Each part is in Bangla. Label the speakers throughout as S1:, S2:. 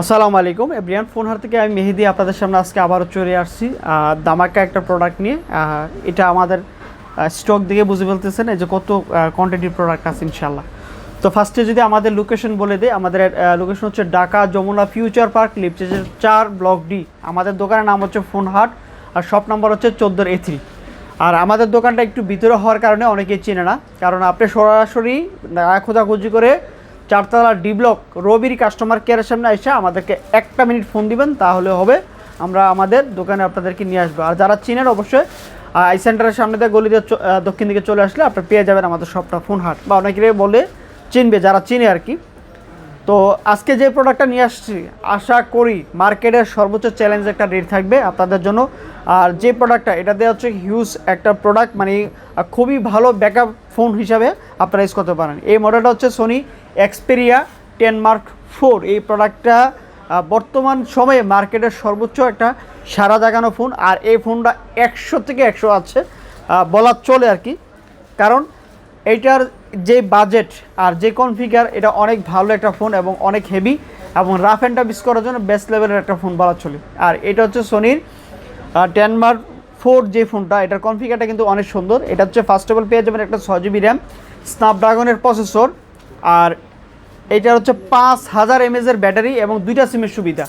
S1: আসসালামু আলাইকুম, এভরিয়ান, ফোন হার থেকে আমি মেহেদি আপনাদের সামনে আজকে আবারও চলে আসছি। দামাকা একটা প্রোডাক্ট নিয়ে। এটা আমাদের স্টক দিকে বুঝে ফেলতেছেন এই যে কত কোয়ান্টিটির প্রোডাক্ট আছে ইনশাল্লাহ তো ফার্স্টে যদি আমাদের লোকেশন বলে দেয় আমাদের লোকেশন হচ্ছে ঢাকা যমুনা ফিউচার পার্ক লিপচেজের চার ব্লক ডি আমাদের দোকানের নাম হচ্ছে ফোন হাট, আর শপ নাম্বার হচ্ছে চোদ্দোর এ থ্রি আর আমাদের দোকানটা একটু ভিতরে হওয়ার কারণে অনেকেই চেনে না, কারণ আপনি সরাসরি খোঁজাখুঁজি করে চারতলা ডি ব্লক রবির কাস্টমার কেয়ারের সামনে এসে আমাদেরকে একটা মিনিট ফোন দিবেন, তাহলে হবে। আমরা আমাদের দোকানে আপনাদেরকে নিয়ে আসব। আর যারা চিনেন অবশ্যই আই সেন্টারের সামনে দিয়ে গলি দিয়ে চ- দক্ষিণ দিকে চলে আসলে আপনি পেয়ে যাবেন আমাদের সবটা ফোন হাট। বা অনেকেই বলে চিনবে, যারা চিনে আর কি। তো আজকে যে প্রোডাক্টটা নিয়ে আসছি, আশা করি মার্কেটের সর্বোচ্চ চ্যালেঞ্জ একটা রেট থাকবে আপনাদের জন্য। আর যে প্রোডাক্টটা এটা দেওয়া হচ্ছে হিউজ একটা প্রোডাক্ট মানে খুবই ভালো ব্যাকআপ ফোন হিসাবে আপনারা ইউজ করতে পারেন। এই মডেলটা হচ্ছে Sony Xperia ten mark four এই প্রোডাক্টটা বর্তমান সময়ে মার্কেটের সর্বোচ্চ একটা সারা জাগানো ফোন আর এই ফোনটা একশো থেকে একশো আছে আহ, বলা চলে আর কি। কারণ এইটার যে বাজেট আর যে কনফিগার এটা অনেক ভালো একটা ফোন এবং অনেক হেভি এবং রাফ অ্যান্ড টাফ করার জন্য বেস্ট লেভেলের একটা ফোন বলা চলে। আর এটা হচ্ছে সোনির টেন মার্ক ফোর যে ফোনটা এটার কনফিগারটা কিন্তু অনেক সুন্দর। এটা হচ্ছে ফার্স্ট অফ অল পেয়ে যাবেন একটা ছয় জিবি র্যাম স্ন্যাপড্রাগনের প্রসেসর আর এইটার হচ্ছে পাঁচ হাজার এমএজের ব্যাটারি এবং দুইটা সিমের সুবিধা।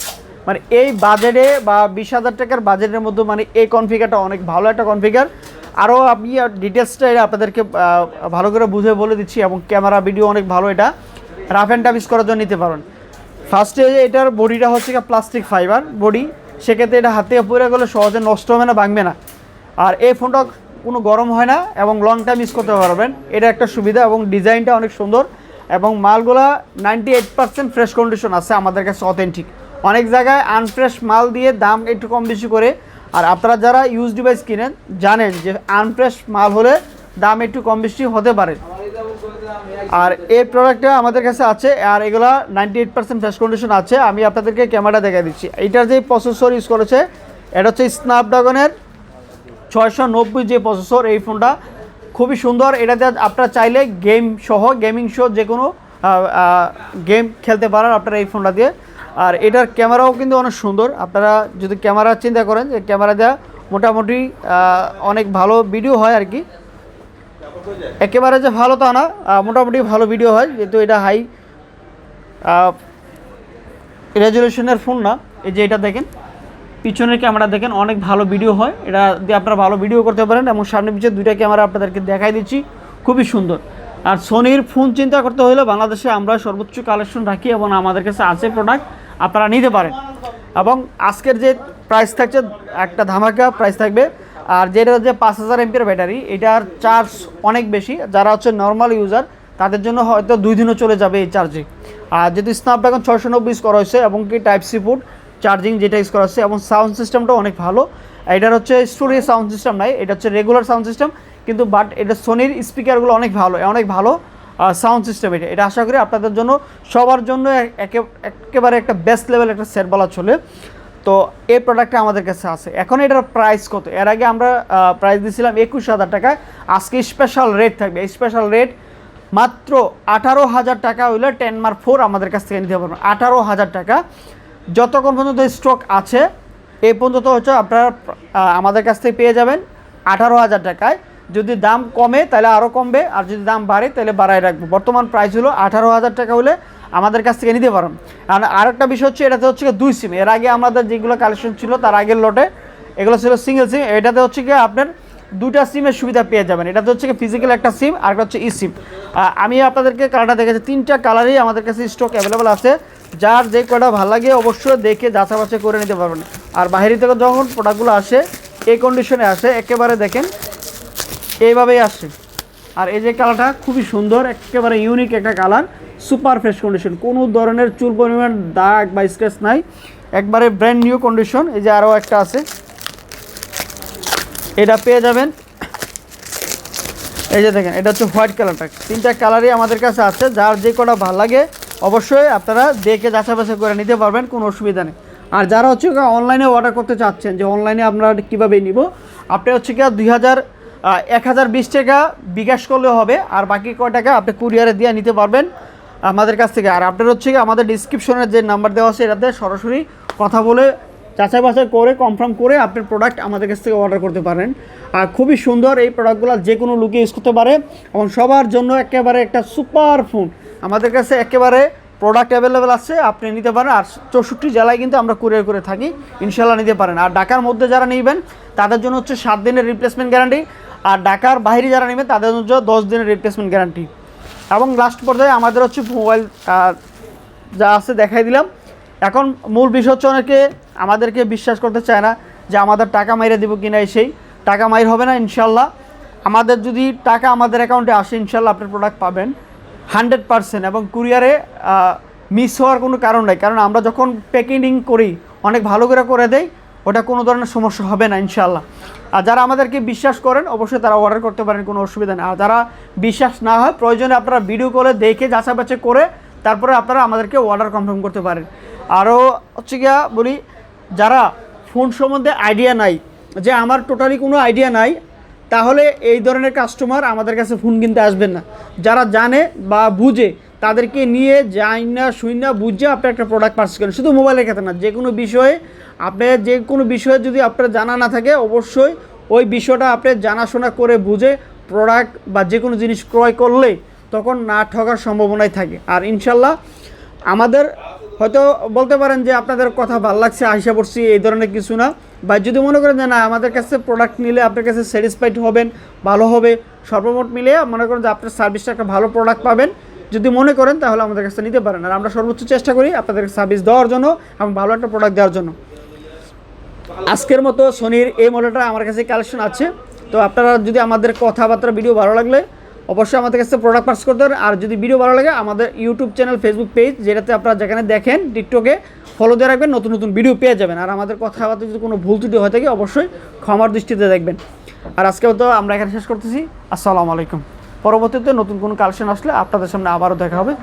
S1: মানে এই বাজেটে বা বিশ হাজার টাকার বাজেটের মধ্যে মানে এই কনফিগারটা অনেক ভালো একটা কনফিগার। আরও আমি ডিটেলসটা এটা আপনাদেরকে ভালো করে বুঝে বলে দিচ্ছি এবং ক্যামেরা ভিডিও অনেক ভালো এটা। রাফ অ্যান্ড টাফ ইউজ করার জন্য নিতে পারেন ফার্স্টে এটার বডিটা হচ্ছে প্লাস্টিক ফাইবার বডি সেক্ষেত্রে এটা হাতে পরে গেলে সহজে নষ্ট হবে না, ভাঙবে না। আর এই ফোনটা কোনো গরম হয় না এবং লং টাইম ইউজ করতে পারবেন। এটা একটা সুবিধা এবং ডিজাইনটা অনেক সুন্দর। এবং মালগুলা ninety eight percent fresh condition আছে আমাদের কাছে অথেন্টিক অনেক জায়গায় আনফ্রেশ মাল দিয়ে দাম একটু কম বেশি করে। আর আপনারা যারা ইউজ ডিভাইস কিনেন, জানেন যে আনফ্রেশ মাল হলে দাম একটু কম বেশি হতে পারে। আর এই প্রোডাক্টটা আমাদের কাছে আছে, আর এগুলা ninety eight percent fresh condition আছে। আমি আপনাদেরকে ক্যামেরা দেখাই দিচ্ছি। এইটার যে প্রসেসর ইউজ করেছে, এটা হচ্ছে স্ন্যাপড্রাগনের ছয়শো নব্বই যে প্রসেসর এই ফোনটা খুবই সুন্দর। এটাতে আপনারা চাইলে গেম সহ গেমিং সহ যে কোনো গেম খেলতে পারেন আপনারা এই ফোনটা দিয়ে। আর এটার ক্যামেরাও কিন্তু অনেক সুন্দর। আপনারা যদি ক্যামেরা চিন্তা করেন যে ক্যামেরা দেওয়া মোটামুটি অনেক ভালো ভিডিও হয় আর কি। একেবারে যে ভালো তা না মোটামুটি ভালো ভিডিও হয়, যেহেতু এটা হাই রেজলিউশনের ফোন না। এই যে এটা দেখেন। পিছনের ক্যামেরা দেখেন, অনেক ভালো ভিডিও হয়। এটা দিয়ে আপনারা ভালো ভিডিও করতে পারেন এবং সামনে পিছিয়ে দুইটা ক্যামেরা আপনাদেরকে দেখাই দিচ্ছি। খুবই সুন্দর। আর সোনির ফোন চিন্তা করতে হলে বাংলাদেশে আমরা সর্বোচ্চ কালেকশন রাখি এবং আমাদের কাছে আছে প্রোডাক্ট আপনারা নিতে পারেন। এবং আজকের যে প্রাইস থাকছে, একটা ধামাকা প্রাইস থাকবে। আর যেটা যে পাঁচ হাজার এমপির ব্যাটারি এটার চার্জ অনেক বেশি। যারা হচ্ছে নর্মাল ইউজার তাদের জন্য হয়তো দুই দিনও চলে যাবে এই চার্জে আর যেহেতু স্ন্যাপড্রাগন ছয়শো নব্বই করা হয়েছে এবং কি টাইপ সি ফুড চার্জিং যেটা ইউজ করা হচ্ছে এবং সাউন্ড সিস্টেমটাও অনেক ভালো। এটার হচ্ছে স্টোরি সাউন্ড সিস্টেম নাই, এটা হচ্ছে রেগুলার সাউন্ড সিস্টেম, কিন্তু বাট এটা সোনির স্পিকারগুলো অনেক ভালো অনেক ভালো সাউন্ড সিস্টেম এটা। এটা আশা করি আপনাদের জন্য, সবার জন্য এক- একে- একেবারে একটা বেস্ট লেভেল একটা সেট বলা চলে। তো এই প্রোডাক্টটা আমাদের কাছে আছে। এখন এটার প্রাইস কত? এর আগে আমরা প্রাইস দিয়েছিলাম একুশ হাজার টাকায় আজকে স্পেশাল রেট থাকবে। স্পেশাল রেট মাত্র আঠারো হাজার টাকা হইলে টেন মার্ক ফোর আমাদের কাছ থেকে নিতে পারবেন। আঠারো হাজার টাকা। যতক্ষণ পর্যন্ত স্টক আছে এই পর্যন্ত হচ্ছে আপনারা আমাদের কাছ থেকে পেয়ে যাবেন আঠারো হাজার টাকায়। যদি দাম কমে তাহলে আরও কমবে, আর যদি দাম বাড়ে তাহলে বাড়ায় রাখব। বর্তমান প্রাইস হলো আঠারো হাজার টাকা হলে আমাদের কাছ থেকে নিতে পারেন। আর আরেকটা বিষয় হচ্ছে, এটাতে হচ্ছে গিয়ে দুই সিম এর আগে আমাদের যেগুলো কালেকশন ছিল, তার আগের লটে এগুলো ছিল সিঙ্গেল সিম এটাতে হচ্ছে কি আপনার দুটা সিমের সুবিধা পেয়ে যাবেন। এটাতে হচ্ছে কি ফিজিক্যাল একটা সিম আর একটা হচ্ছে ই সিম আমি আপনাদেরকে কালারটা দেখেছি। তিনটা কালারই আমাদের কাছে স্টক অ্যাভেলেবেল আছে। যার যে কটা ভালো লাগে অবশ্যই দেখে যাচা বাছা করে নিতে পারবেন। আর বাইরে থেকে যখন প্রোডাক্টগুলো আসে, এই কন্ডিশনে আসে, একেবারে দেখেন, এইভাবেই আসে। আর এই যে কালারটা খুবই সুন্দর, একেবারে ইউনিক একটা কালার সুপার ফ্রেশ কন্ডিশন কোনো ধরনের চুল পরিমাণ, দাগ বা স্ক্র্যাচ নাই, একবারে ব্র্যান্ড নিউ কন্ডিশন এই যে আরও একটা আছে। এটা পেয়ে যাবেন। এই যে দেখেন, এটা হচ্ছে হোয়াইট কালারটা তিনটা কালারই আমাদের কাছে আছে, যার যে কটা ভালো লাগে অবশ্যই আপনারা দেখে যাচা বাছা করে নিতে পারবেন, কোনো অসুবিধা নেই। আর যারা হচ্ছে অনলাইনে অর্ডার করতে চাচ্ছেন, যে অনলাইনে আপনারা কীভাবে নিব, আপনি হচ্ছে কি দুই হাজার এক হাজার বিশ টাকা বিকাশ করলেও হবে, আর বাকি কয় টাকা আপনি কুরিয়ারে দিয়ে নিতে পারবেন আমাদের কাছ থেকে। আর আপনার হচ্ছে আমাদের ডিসক্রিপশনে যে নাম্বার দেওয়া আছে, এটাতে সরাসরি কথা বলে যাচাই বাছাই করে কনফার্ম করে আপনার প্রোডাক্ট আমাদের কাছ থেকে অর্ডার করতে পারেন। আর খুবই সুন্দর এই প্রোডাক্টগুলো যে কোনো লুকে ইউজ করতে পারে এবং সবার জন্য একেবারে একটা সুপার ফোন আমাদের কাছে একেবারে প্রোডাক্ট অ্যাভেলেবেল আছে, আপনি নিতে পারেন। আর চৌষট্টি জেলায় কিন্তু আমরা কুরিয়ার করে থাকি ইনশাল্লাহ নিতে পারেন। আর ঢাকার মধ্যে যারা নেবেন, তাদের জন্য হচ্ছে সাত দিনের রিপ্লেসমেন্ট গ্যারান্টি আর ঢাকার বাইরে যারা নেবেন, তাদের জন্য দশ দিনের রিপ্লেসমেন্ট গ্যারান্টি এবং লাস্ট পর্যায়ে আমাদের হচ্ছে মোবাইল যা আছে দেখাই দিলাম। এখন মূল বিষয় হচ্ছে অনেকে আমাদেরকে বিশ্বাস করতে চায় না যে আমাদের টাকা মাইরে দিব কিনা সেই। টাকা মাইর হবে না ইনশাল্লাহ আমাদের যদি টাকা আমাদের অ্যাকাউন্টে আসে ইনশাল্লাহ আপনার প্রোডাক্ট পাবেন। হান্ড্রেড পারসেন্ট এবং কুরিয়ারে মিস হওয়ার কোনো কারণ নাই। কারণ আমরা যখন প্যাকেটিং করি, অনেক ভালো করে করে দেই, ওটা কোনো ধরনের সমস্যা হবে না ইনশাল্লাহ আর যারা আমাদেরকে বিশ্বাস করেন, অবশ্যই তারা অর্ডার করতে পারেন, কোনো অসুবিধা নেই। আর যারা বিশ্বাস না হয়, প্রয়োজনে আপনারা ভিডিও কলে দেখে যাচাই বাছাই করে, তারপরে আপনারা আমাদেরকে অর্ডার কনফার্ম করতে পারেন। আরও হচ্ছে গিয়া বলি, যারা ফোন সম্বন্ধে আইডিয়া নাই, যে আমার টোটালি কোনো আইডিয়া নাই তাহলে এই ধরনের কাস্টমার আমাদের কাছে ফোন কিনতে আসবেন না। যারা জানে বা বুঝে, তাদেরকে নিয়ে যাই না, শুই না, বুঝে আপনি একটা প্রোডাক্ট পারচেস করেন। শুধু মোবাইলের ক্ষেত্রে না, যে কোনো বিষয়ে আপনি যে কোনো বিষয়ে যদি আপনার জানা না থাকে, অবশ্যই ওই বিষয়টা আপনি জানাশোনা করে বুঝে প্রোডাক্ট বা যে কোনো জিনিস ক্রয় করলে তখন না ঠকার সম্ভাবনাই থাকে। আর ইনশাল্লাহ আমাদের হয়তো বলতে পারেন যে আপনাদের কথা ভালো লাগছে, আশা করছি এই ধরনের কিছু না। বা যদি মনে করেন যে না, আমাদের কাছে প্রোডাক্ট নিলে আপনার কাছে স্যাটিসফাইড হবেন, ভালো হবে, সর্বমোট মিলে মনে করেন যে আপনার সার্ভিসটা একটা ভালো প্রোডাক্ট পাবেন। যদি মনে করেন তাহলে আমাদের কাছে নিতে পারেন। আর আমরা সর্বোচ্চ চেষ্টা করি আপনাদের সার্ভিস দেওয়ার জন্য এবং ভালো একটা প্রোডাক্ট দেওয়ার জন্য। আজকের মতো সোনির এই মডেলটা আমার কাছে কালেকশন আছে। তো আপনারা যদি আমাদের কথাবার্তা ভিডিও ভালো লাগলে অবশ্যই আমাদের কাছে প্রোডাক্ট পার্স করতে পারেন আর যদি ভিডিও ভালো লাগে, আমাদের ইউটিউব চ্যানেল ফেসবুক পেজ যেটাতে আপনারা যেখানে দেখেন টিকটকে ফলো দিয়ে রাখবেন, নতুন নতুন ভিডিও পেয়ে যাবেন। আর আমাদের কথাবার্তা যদি কোনো ভুল ত্রুটি হয়ে থাকে, অবশ্যই ক্ষমার দৃষ্টিতে দেখবেন। আর আজকে তো আমরা এখানে শেষ করতেছি। আসসালামু আলাইকুম। পরবর্তীতে নতুন কোনো কালেকশন আসলে আপনাদের সামনে আবারও দেখা হবে।